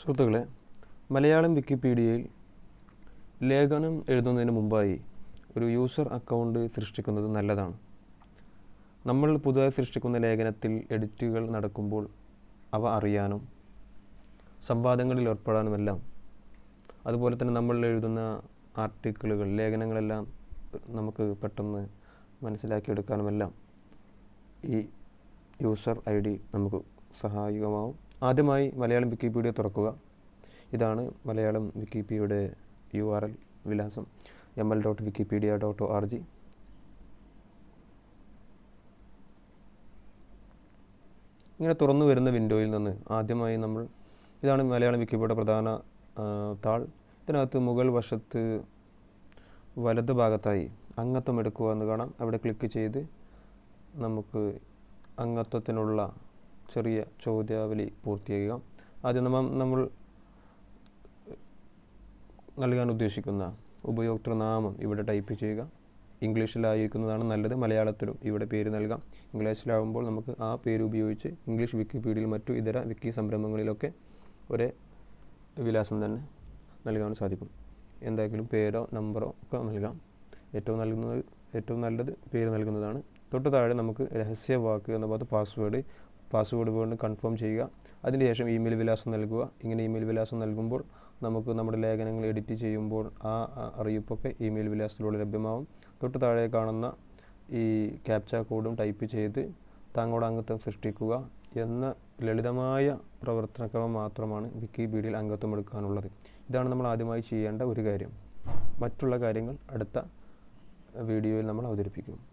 സുഹൃത്തുക്കളെ മലയാളം വിക്കിപീഡിയയിൽ ലേഖനം എഴുതുന്നതിന് മുമ്പായി ഒരു യൂസർ അക്കൗണ്ട് സൃഷ്ടിക്കുന്നത് നല്ലതാണ്. നമ്മൾ പുതുതായി സൃഷ്ടിക്കുന്ന ലേഖനത്തിൽ എഡിറ്റുകൾ നടക്കുമ്പോൾ അവ അറിയാനും സംവാദങ്ങളിൽ ഏർപ്പെടാനുമെല്ലാം അതുപോലെ തന്നെ നമ്മൾ എഴുതുന്ന ആർട്ടിക്കിളുകൾ ലേഖനങ്ങളെല്ലാം നമുക്ക് പെട്ടെന്ന് മനസ്സിലാക്കിയെടുക്കാനുമെല്ലാം ഈ യൂസർ ഐ ഡി നമുക്ക് സഹായകമാവും. ആദ്യമായി മലയാളം വിക്കിപീഡിയ തുറക്കുക. ഇതാണ് മലയാളം വിക്കിപീഡിയയുടെ യു ആർ എൽ വിലാസം. M L dot Wikipedia dot O R G ഇങ്ങനെ തുറന്നു വരുന്ന വിൻഡോയിൽ നിന്ന് ആദ്യമായി നമ്മൾ ഇതാണ് മലയാളം വിക്കിപീഡിയയുടെ പ്രധാന താൾ. ഇതിനകത്ത് മുകൾ വശത്ത് വലത് ഭാഗത്തായി അംഗത്വം എടുക്കുക എന്ന് കാണാം. അവിടെ ക്ലിക്ക് ചെയ്ത് നമുക്ക് അംഗത്വത്തിനുള്ള ചെറിയ ചോദ്യാവലി പൂർത്തിയാക്കുക ആദ്യം നമ്മൾ നമ്മൾ നൽകാൻ ഉദ്ദേശിക്കുന്ന ഉപയോക്തൃനാമം ഇവിടെ ടൈപ്പ് ചെയ്യുക. ഇംഗ്ലീഷിലായിരിക്കുന്നതാണ് നല്ലത് മലയാളത്തിലും ഇവിടെ പേര് നൽകാം. ഇംഗ്ലീഷിലാവുമ്പോൾ നമുക്ക് ആ പേര് ഉപയോഗിച്ച് ഇംഗ്ലീഷ് വിക്കിപീഡിയയിൽ മറ്റു ഇതര വിക്കി സംരംഭങ്ങളിലൊക്കെ ഒരേ വിലാസം തന്നെ നൽകാൻ സാധിക്കും. എന്തെങ്കിലും പേരോ നമ്പറോ ഒക്കെ നൽകാം. ഏറ്റവും നൽകുന്നത് ഏറ്റവും നല്ലത് പേര് നൽകുന്നതാണ്. തൊട്ട് താഴെ നമുക്ക് രഹസ്യവാക്ക് എന്ന പോലത്തെ പാസ്വേഡ് പാസ്വേഡ് വീണ്ടും കൺഫേം ചെയ്യുക. അതിനുശേഷം ഇമെയിൽ വിലാസം നൽകുക. ഇങ്ങനെ ഇമെയിൽ വിലാസം നൽകുമ്പോൾ നമുക്ക് നമ്മുടെ ലേഖനങ്ങൾ എഡിറ്റ് ചെയ്യുമ്പോൾ ആ അറിയിപ്പൊക്കെ ഇമെയിൽ വിലാസത്തിലൂടെ ലഭ്യമാവും. തൊട്ട് താഴെ കാണുന്ന ഈ ക്യാപ്ച കോഡും ടൈപ്പ് ചെയ്ത് താങ്കളുടെ അംഗത്വം സൃഷ്ടിക്കുക എന്ന ലളിതമായ പ്രവർത്തനക്രമം മാത്രമാണ് വിക്കിപീഡിയയിൽ അംഗത്വം എടുക്കാനുള്ളത്. ഇതാണ് നമ്മൾ ആദ്യമായി ചെയ്യേണ്ട ഒരു കാര്യം. മറ്റുള്ള കാര്യങ്ങൾ അടുത്ത വീഡിയോയിൽ നമ്മൾ അവതരിപ്പിക്കും.